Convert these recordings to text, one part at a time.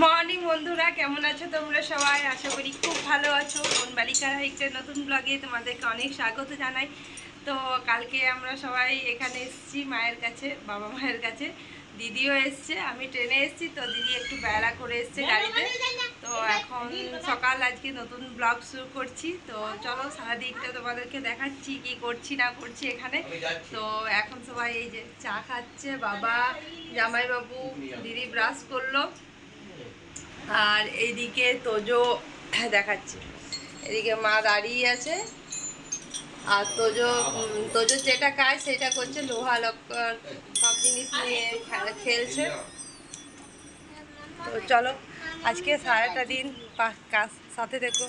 Morning বন্ধুরা কেমন আছো তোমরা সবাই? আশা করি খুব ভালো আছো। কোন বালিকার হাইকটা নতুন ব্লগে তোমাদেরকে অনেক স্বাগত জানাই। তো কালকে আমরা সবাই এখানে এসেছি মায়ের কাছে বাবা মায়ের কাছে। দিদিও এসছে আমি ট্রেনে এসেছি তো দিদি একটু বেলা করে এসছে গাড়িতে। তো এখন সকাল আজকে নতুন ব্লগ শুরু করছি। তো চলো সারাদিনটা তোমাদেরকে দেখাচ্ছি কি করছি না করছি এখানে। তো এখন সবাই এই যে চা খাচ্ছে বাবা জামাইবাবু দিদি ব্রাশ করল। আর এইদিকে তোজো দেখাচ্ছি। এদিকে মা দাঁড়িয়ে আছে। আর তোজো তোজো যেটা কাজ সেটা করছে লোহা লক্কর সব জিনিস নিয়ে খেলা- খেলছে। তো চলো আজকে সারাটা দিন কাজ সাথে দেখো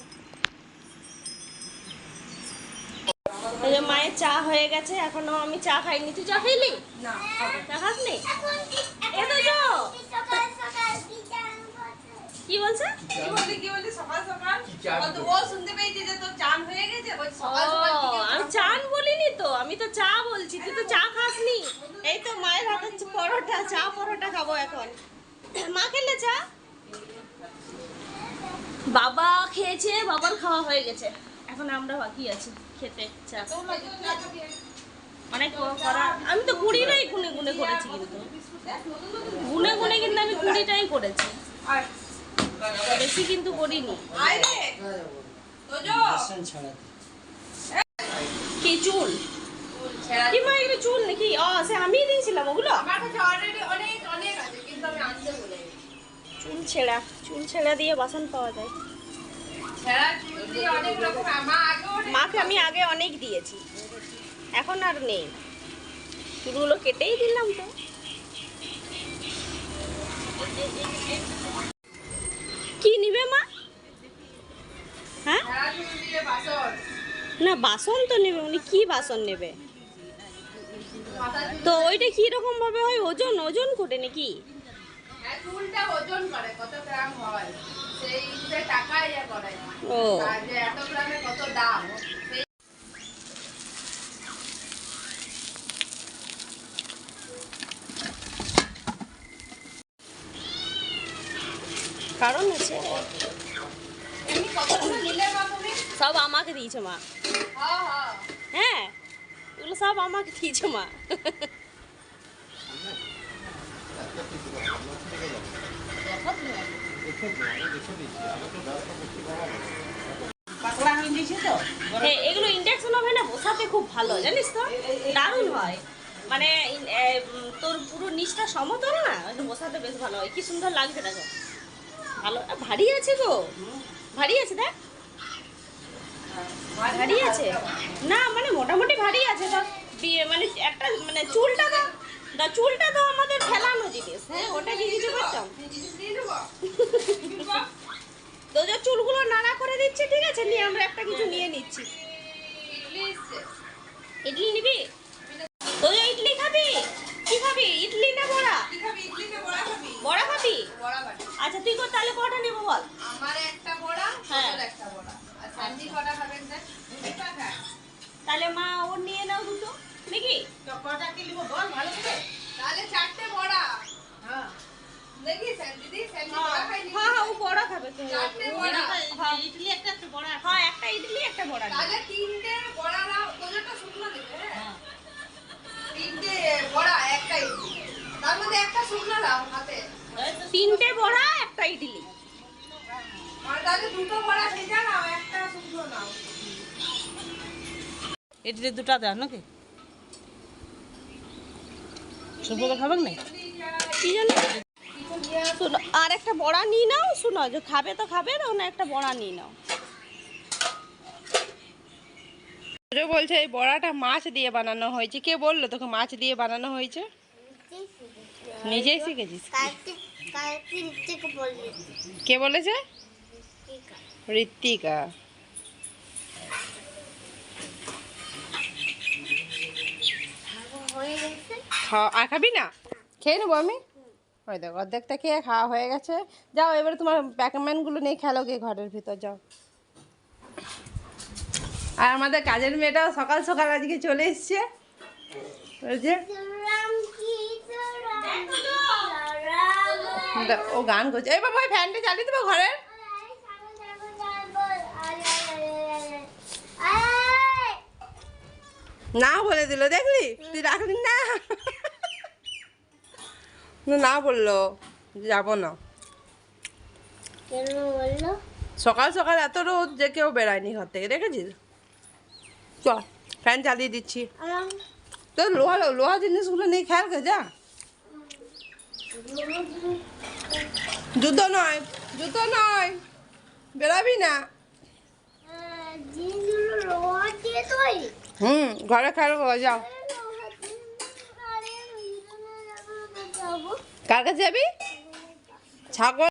যে মায়ের চা হয়ে গেছে এখনও আমি চা খাইনি। তুই চা খাইলি? না চা খাসনি? এ তো যো কি বলছে? কি বললি কি বললি সকাল সকাল। ও ও শুনতে পেয়েছে যে তোর চান হয়ে গেছে বলছে সকাল সকাল আমি চান বলিনি তো আমি তো চা বলছি তুই তো চা খাসনি। এই তো মায়ের হাতে হচ্ছে পরোটা চা পরোটা খাব এখন। মা খেলে চা? বাবা খেয়েছে বাবার খাওয়া হয়ে গেছে। এখন আমরা বাকি আছি খেতে চা। অনেক করা আমি তো কুড়িটাই গুনে গুনে করেছি কিন্তু। গুনে গুনে কিন্তু আমি কুড়িটাই করেছি। আয়, বেশি কিন্তু করিনি। কি চুল? চুল সে দিয়েছিলাম ওগুলো। চুল ছেঁড়া চুল ছেঁড়া দিয়ে বাসন পাওয়া যায়। মাকে আমি আগে অনেক দিয়েছি। এখন আর নেই। চুলগুলো কেটেই দিলাম তো কি নিবে মা হ্যাঁ ছেঁড়া চুল দিয়ে বাসন না বাসন তো নেবে উনি কি বাসন নেবে? তো ওইটা কি রকম ভাবে হয়? ওজন ওজন করে নাকি? ও। কারণ আছে। সব আমাকে দিয়েছে মা। হ্যাঁ এগুলো সব আমাকে দিয়েছে মা হ্যাঁ, এগুলো ইন্ডাকশন হবে না বসাতে খুব ভালো জানিস তো? দারুণ হয়। মানে তোর পুরো নিচটা সমতল না? বসাতে বেশ ভালো হয়। কি সুন্দর লাগছে দেখো। ভালো ভারী আছে গো। ভারী আছে দেখ। ভারী আছে? না মানে মোটামুটি ভারী আছে তো বিয়ে মানে একটা মানে চুলটা তো দা চুলটা তো আমাদের ফেলানো জিনিস হ্যাঁ ওটা কি কিছু করতাম তো যে চুলগুলো নাড়া করে দিচ্ছে ঠিক আছে? নিয়ে আমরা একটা কিছু নিয়ে নিচ্ছি। ইডলি নিবি? তো যে ইডলি খাবি? কি খাবি? ইডলি না বড়া? বড়া খাবি? বড়া খাবি। বড়া বাটি আচ্ছা তুই কর তাহলে কটা নেব বল? আমার একটা বড়া হ্যাঁ। একটা বড়া। আর কটা খাবেন দেখ দুটো খায় তাহলে মা ওর নিয়ে নাও দুটো। নাকি? কটা কি লিখব বল ভালো করে। তাহলে চারটে বড়া। হ্যাঁ। দেখি স্যান্ডি দি স্যান্ডি বড়া খাই হ্যাঁ হ্যাঁ ও বড়া খাবে তো। চারটে বড়া। হ্যাঁ। ইডলি একটা একটা বড়া হ্যাঁ একটা ইডলি একটা বড়া তাহলে তিনটে বড়া নাও তোদেরটা শুকনো দেবে হ্যাঁ? তিনটে বড়া একটা ইডলি। তার মধ্যে একটা শুকনো নাও হাতে। তিনটে বড়া একটা ইডলি। আর তাহলে দুটো দেন নাকি? সুপোকা খাবেন না? কি জানো? শোনো আর একটা বড়া নিয়ে নাও শোনো যে খাবে তো খাবে না একটা বড়া নিয়ে নাও। যে বলছে এই বড়াটা মাছ দিয়ে বানানো হয়েছে। কে বলল তোকে মাছ দিয়ে বানানো হয়েছে? নিজেই শিখেছিস। কে বলেছে? ঋত্বিকা খাওয়া আর খাবি না? খেয়ে নেব আমি? ওই দেখো অর্ধেকটা খেয়ে খাওয়া হয়ে গেছে। যাও এবারে তোমার প্যাকম্যানগুলো নিয়ে খেলো গিয়ে ঘরের ভিতর যাও। আর আমাদের কাজের মেয়েটাও সকাল সকাল আজকে চলে এসছে। ও গান করছে। এই বাবা ওই ফ্যানটা চালিয়ে দেবো ঘরে না বলে দিল দেখলি? তুই রাখলি না। না, বলল যাব না। সকাল সকাল এত রোদ যে কেউ বেড়ায়নি ঘর থেকে দেখেছিস? চল ফ্যান চালিয়ে দিচ্ছি। তোর লোহা লোহা জিনিসগুলো নিয়ে খেয়াল করে যা। জুতো নয় জুতো নয়। বেরাবি না। জিনিসগুলো লোহা দিয়ে তৈরি হুম ঘরে খেয়াল করে যাও। কার কাছে যাবি? ছাগল।